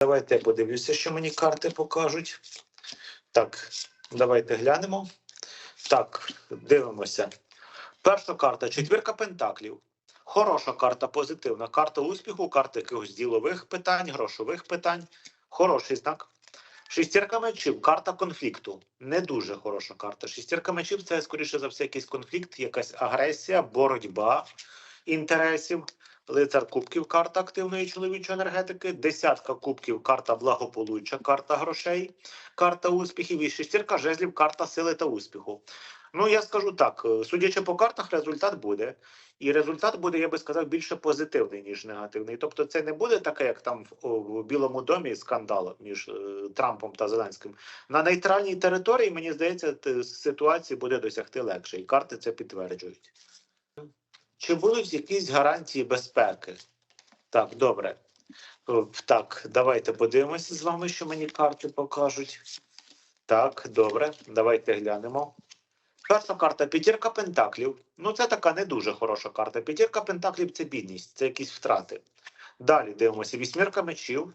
Давайте я подивлюся, що мені карти покажуть. Так, давайте глянемо. Так, дивимося. Перша карта четвірка пентаклів. Хороша карта, позитивна. Карта успіху, карта якихось ділових питань, грошових питань. Хороший знак. Шістірка мечів, карта конфлікту. Не дуже хороша карта. Шістірка мечів це, скоріше за все, якийсь конфлікт, якась агресія, боротьба інтересів. Лицар кубків, карта активної чоловічої енергетики, десятка кубків, карта благополуччя, карта грошей, карта успіхів і шестірка жезлів, карта сили та успіху. Ну, я скажу так: е, судячи по картах, результат буде. І результат буде, я би сказав, більше позитивний, ніж негативний. Тобто, це не буде таке, як там в, в Білому домі скандал між е, Трампом та Зеленським. На нейтральній території, мені здається, ситуації буде досягти легше, і карти це підтверджують. Чи будуть якісь гарантії безпеки? Так, добре. Так, давайте подивимося з вами, що мені карти покажуть. Так, добре, давайте глянемо. Перша карта п'ятірка пентаклів. Ну, це така не дуже хороша карта. П'ятірка пентаклів це бідність, це якісь втрати. Далі дивимося вісьмірка мечів.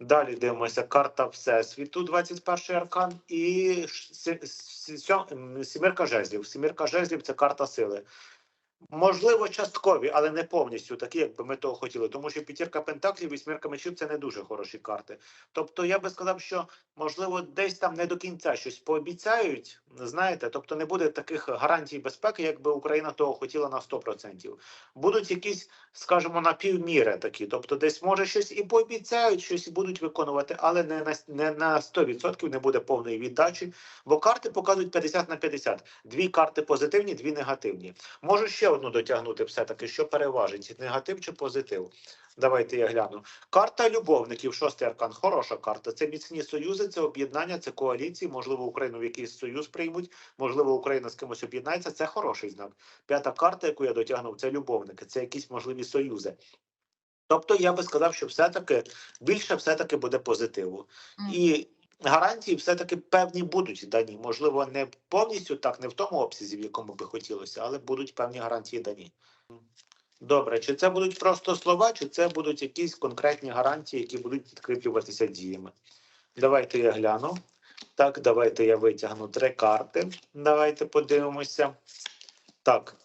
Далі дивимося карта Всесвіту, 21 аркан, і сімірка жезлів. Сімірка жезлів це карта сили. Можливо, часткові, але не повністю такі, як би ми того хотіли. Тому що п'ятірка пентаклів, вісьмірка мечів це не дуже хороші карти. Тобто, я би сказав, що можливо десь там не до кінця щось пообіцяють. Знаєте, тобто не буде таких гарантій безпеки, якби Україна того хотіла на 100%. Будуть якісь, скажімо, на півміри такі. Тобто, десь може щось і пообіцяють, щось і будуть виконувати, але не на не на 100% не буде повної віддачі. Бо карти показують 50 на 50. Дві карти позитивні, дві негативні. Можу ще одну дотягнути, все-таки, що переважить негатив чи позитив. Давайте я гляну. Карта любовників, шостий аркан, хороша карта. Це міцні союзи, це об'єднання, це коаліції. Можливо, Україну в якийсь союз приймуть, можливо, Україна з кимось об'єднається. Це хороший знак. П'ята карта, яку я дотягнув, це любовники, це якісь можливі союзи. Тобто я би сказав, що все-таки більше все-таки буде позитиву. Мгм. І гарантії все-таки певні будуть дані. Можливо, не повністю так, не в тому обсязі, в якому би хотілося, але будуть певні гарантії дані. Добре, чи це будуть просто слова, чи це будуть якісь конкретні гарантії, які будуть підкріплюватися діями? Давайте я гляну. Так, давайте я витягну три карти. Давайте подивимося. Так,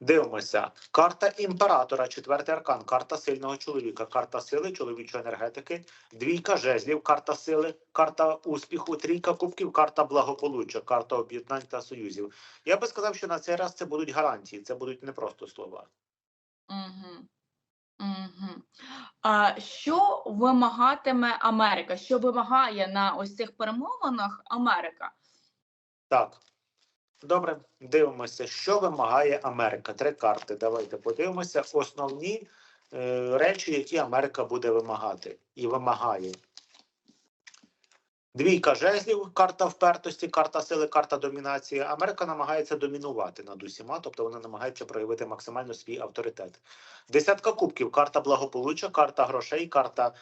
дивимося. Карта імператора, четвертий аркан, карта сильного чоловіка, карта сили, чоловічої енергетики, двійка жезлів, карта сили, карта успіху, трійка кубків, карта благополуччя, карта об'єднань та союзів. Я би сказав, що на цей раз це будуть гарантії, це будуть не просто слова. Мгм. Мгм. А що вимагатиме Америка? Що вимагає на ось цих перемовинах Америка? Так. Добре, дивимося, що вимагає Америка. Три карти. Давайте подивимося. Основні е, речі, які Америка буде вимагати і вимагає. Двійка жезлів, карта впертості, карта сили, карта домінації. Америка намагається домінувати над усіма, тобто вона намагається проявити максимально свій авторитет. Десятка кубків, карта благополуччя, карта грошей, карта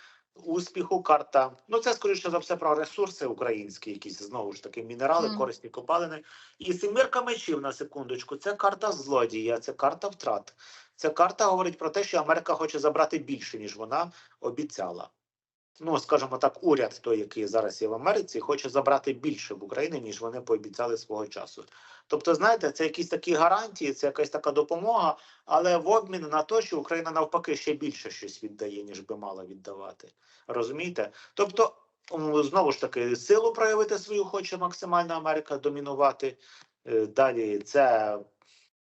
успіху, карта. Ну, це скоріше за все про ресурси українські, якісь знову ж таки мінерали, mm. корисні копалини. І семірка мечів на секундочку. Це карта злодія, це карта втрат. Ця карта говорить про те, що Америка хоче забрати більше, ніж вона обіцяла. Ну, скажімо так, уряд той, який зараз є в Америці, хоче забрати більше в Україні, ніж вони пообіцяли свого часу. Тобто, знаєте, це якісь такі гарантії, це якась така допомога, але в обмін на те, що Україна навпаки ще більше щось віддає, ніж би мала віддавати. Розумієте? Тобто, знову ж таки, силу проявити свою хоче максимально Америка домінувати. Е, Далі це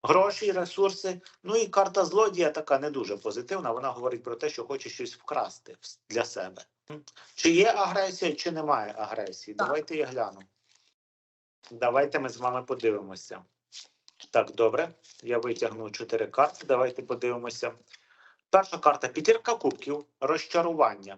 гроші, ресурси. Ну і карта злодія така не дуже позитивна. Вона говорить про те, що хоче щось вкрасти для себе. Чи є агресія, чи немає агресії? Так. Давайте я гляну. Давайте ми з вами подивимося. Так, добре. Я витягну чотири карти. Давайте подивимося. Перша карта п'ятірка кубків, розчарування.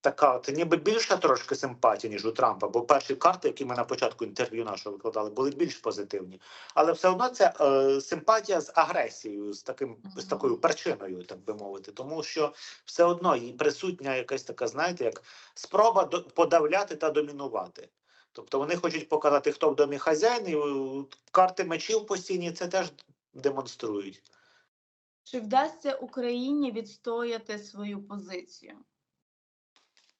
така, от ніби більша трошки симпатія, ніж у Трампа, бо перші карти, які ми на початку інтерв'ю нашого викладали, були більш позитивні. Але все одно це е, симпатія з агресією, з таким з такою причиною, так би мовити, тому що все одно їй присутня якась така, знаєте, як спроба до- подавляти та домінувати. Тобто вони хочуть показати, хто в домі хазяїн, і е, карти мечів постійні це теж демонструють. Чи вдасться Україні відстояти свою позицію?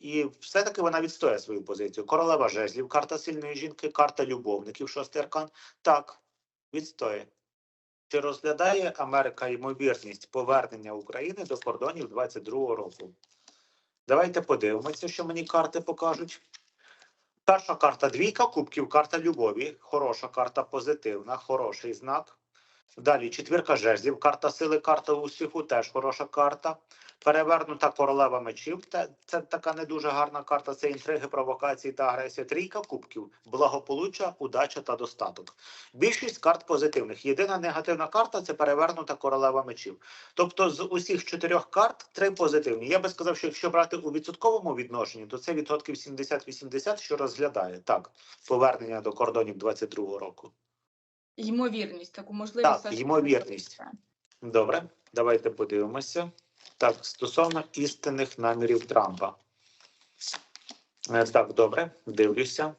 І все-таки вона відстоює свою позицію. Королева жезлів, карта сильної жінки, карта любовників, шостий аркан. Так, відстоює. Чи розглядає Америка ймовірність повернення України до кордонів 22-го року? Давайте подивимося, що мені карти покажуть. Перша карта двійка кубків, карта любові. Хороша карта, позитивна, хороший знак. Далі четвірка жезлів, карта сили, карта успіху, теж хороша карта. Перевернута королева мечів. Це, така не дуже гарна карта. Це інтриги, провокації та агресія. Трійка кубків, благополуччя, удача та достаток. Більшість карт позитивних. Єдина негативна карта це перевернута королева мечів. Тобто з усіх чотирьох карт три позитивні. Я би сказав, що якщо брати у відсотковому відношенні, то це відсотків 70-80, що розглядає так повернення до кордонів 22-го року. Ймовірність, таку можливість. Так, ймовірність. Добре, давайте подивимося. Так, стосовно істинних намірів Трампа. Е, Так, добре, дивлюся.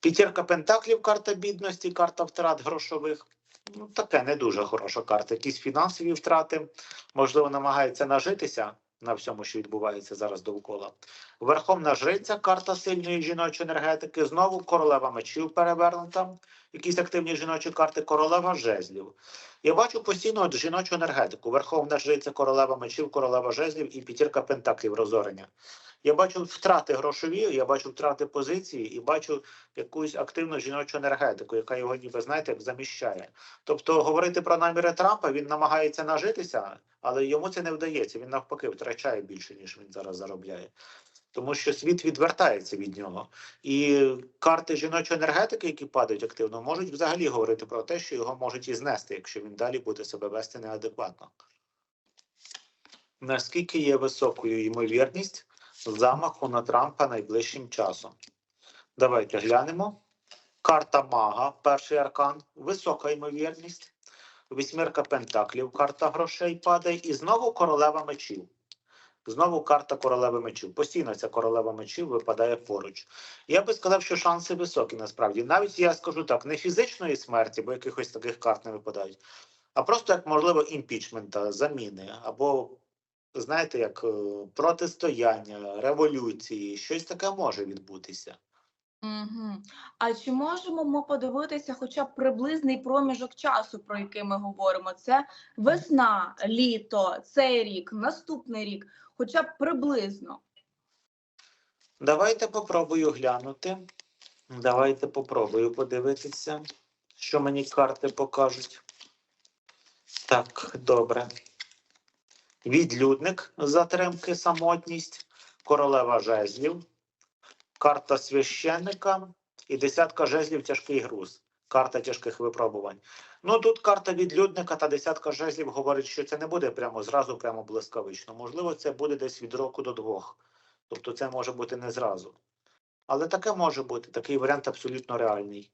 П'ятірка Пентаклів, карта бідності, карта втрат грошових. Ну, таке не дуже хороша карта. Якісь фінансові втрати. Можливо, намагається нажитися на всьому, що відбувається зараз довкола. Верховна жриця, карта сильної жіночої енергетики. Знову королева мечів перевернута. Якісь активні жіночі карти, королева жезлів. Я бачу постійно от жіночу енергетику. Верховна жриця, королева мечів, королева жезлів і п'ятірка пентаклів розорення. Я бачу втрати грошові, я бачу втрати позиції і бачу якусь активну жіночу енергетику, яка його ніби знаєте, як заміщає. Тобто говорити про наміри Трампа він намагається нажитися, але йому це не вдається. Він навпаки втрачає більше, ніж він зараз заробляє. Тому що світ відвертається від нього. І карти жіночої енергетики, які падають активно, можуть взагалі говорити про те, що його можуть і знести, якщо він далі буде себе вести неадекватно. Наскільки є високою ймовірність замаху на Трампа найближчим часом? Давайте глянемо. Карта Мага, перший аркан, висока ймовірність. Вісьмірка Пентаклів, карта грошей падає, і знову королева мечів. Знову карта королеви мечів. Постійно ця королева мечів випадає поруч. Я би сказав, що шанси високі насправді. Навіть я скажу так, не фізичної смерті, бо якихось таких карт не випадають, а просто як можливо імпічмента, заміни, або знаєте, як е, протистояння, революції, щось таке може відбутися. Угу. А чи можемо ми подивитися хоча б приблизний проміжок часу, про який ми говоримо? Це весна, літо, цей рік, наступний рік, хоча б приблизно. Давайте попробую глянути. Давайте попробую подивитися, що мені карти покажуть. Так, добре. Відлюдник затримки, самотність, королева жезлів, карта священника і десятка жезлів тяжкий груз. Карта тяжких випробувань. Ну тут карта відлюдника та десятка жезлів говорить, що це не буде прямо зразу, прямо блискавично. Можливо, це буде десь від року до двох. Тобто це може бути не зразу. Але таке може бути, такий варіант абсолютно реальний.